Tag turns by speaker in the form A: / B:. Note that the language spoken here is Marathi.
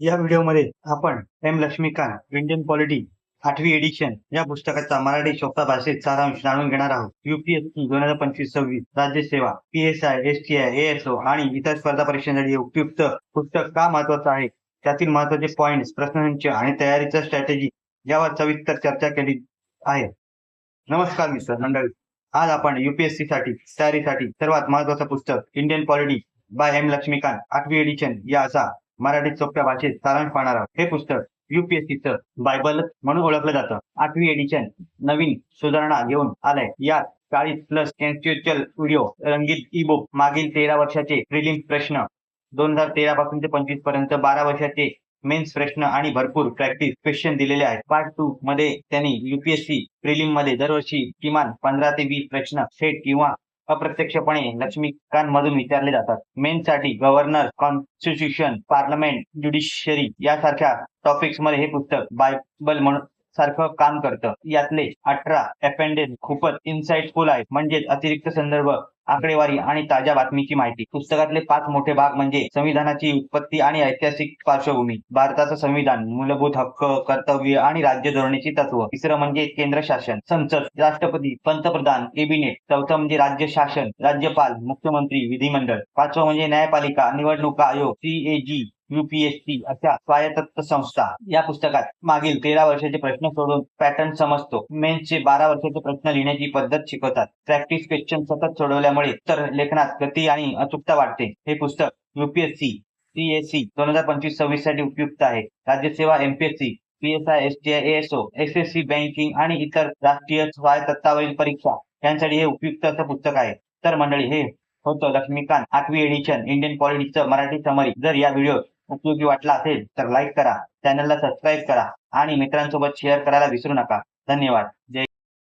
A: या व्हिडिओमध्ये आपण एम लक्ष्मीकांत इंडियन पॉलिटी आठवी एडिशन या पुस्तकाचा मराठी सोप्या भाषेत सारांश जाणून घेणार आहोत. युपीएससी दोन हजार पंचवीस सव्वीस राज्यसेवा P S I S T I ASO आणि इतर स्पर्धा परीक्षांसाठी उपयुक्त पुस्तक का महत्वाचं आहे? त्यातील महत्त्वाचे पॉइंट्स प्रश्नसंच आणि तयारीचा स्ट्रॅटेजी यावर सविस्तर चर्चा केली आहे. नमस्कार मित्र मंडळी आज आपण युपीएससी साठी तयारीसाठी सर्वात महत्वाचं पुस्तक Indian polity by M Laxmikanth आठवी एडिशन या असा मराठी सोप्या भाषेत सारांश पाहणार आहोत हे पुस्तक युपीएससीचं बायबल म्हणून ओळखलं जातं. आठवी एडिशन नवीन सुधारणा घेऊन आलंय. यात चाळीस प्लस कॅन्स्टिट्युअल व्हिडिओ रंगीत ई बुक मागील तेरा वर्षाचे प्रिलिम प्रश्न दोन हजार तेरा पासून ते पंचवीसपर्यंत बारा वर्षाचे मेन्स प्रश्न आणि भरपूर प्रॅक्टिस क्वेश्चन दिलेले आहेत. पार्ट टू मध्ये त्यांनी युपीएससी प्रिलिममध्ये दरवर्षी किमान पंधरा ते वीस प्रश्न सेट किंवा अप्रत्यक्षपणे लक्ष्मीकांमधून विचारले जातात. मेनसाठी गव्हर्नर कॉन्स्टिट्यूशन पार्लमेंट ज्युडिशियरी यासारख्या टॉपिक्समध्ये हे पुस्तक बायबल म्हणून सारखं काम करतं. यातले अठरा अपेंडेज खूपच इन्साइटफुल आहेत. म्हणजेच अतिरिक्त संदर्भ आकडेवारी आणि ताज्या बातमीची माहिती. पुस्तकातले पाच मोठे भाग म्हणजे संविधानाची उत्पत्ती आणि ऐतिहासिक पार्श्वभूमी भारताचं संविधान मूलभूत हक्क कर्तव्य आणि राज्य धोरणाची तत्व. तिसरं म्हणजे केंद्र शासन संसद राष्ट्रपती पंतप्रधान कॅबिनेट. चौथं म्हणजे राज्य शासन राज्यपाल मुख्यमंत्री विधिमंडळ. पाचवं म्हणजे न्यायपालिका निवडणूक आयोग सीएजी युपीएससी अशा स्वायत्त संस्था या पुस्तकात मागील तेरा वर्षाचे प्रश्न सोडून पॅटर्न समजतो. मेन्सचे बारा वर्षाचे प्रश्न लिहिण्याची पद्धत शिकवतात. प्रॅक्टिस क्वेश्चन सतत सोडवल्यामुळे तर लेखनात गती आणि अचूकता वाढते. हे पुस्तक युपीएससी सीएससी दोन हजार पंचवीस सव्वीससाठी उपयुक्त आहे. राज्यसेवा MPSC PSI STI ASO SSC banking आणि इतर राष्ट्रीय स्वायत्तावरील परीक्षा यांसाठी हे उपयुक्त असं पुस्तक आहे. तर मंडळी हे होतं लक्ष्मीकांत आठवी एडिशन इंडियन पॉलिटिक्सचं मराठी समरी जर या व्हिडिओ उपयोगी वाटला असेल तर लाईक करा. चॅनलला सबस्क्राईब करा. आणि मित्रांसोबत शेअर करायला विसरू नका. धन्यवाद. जय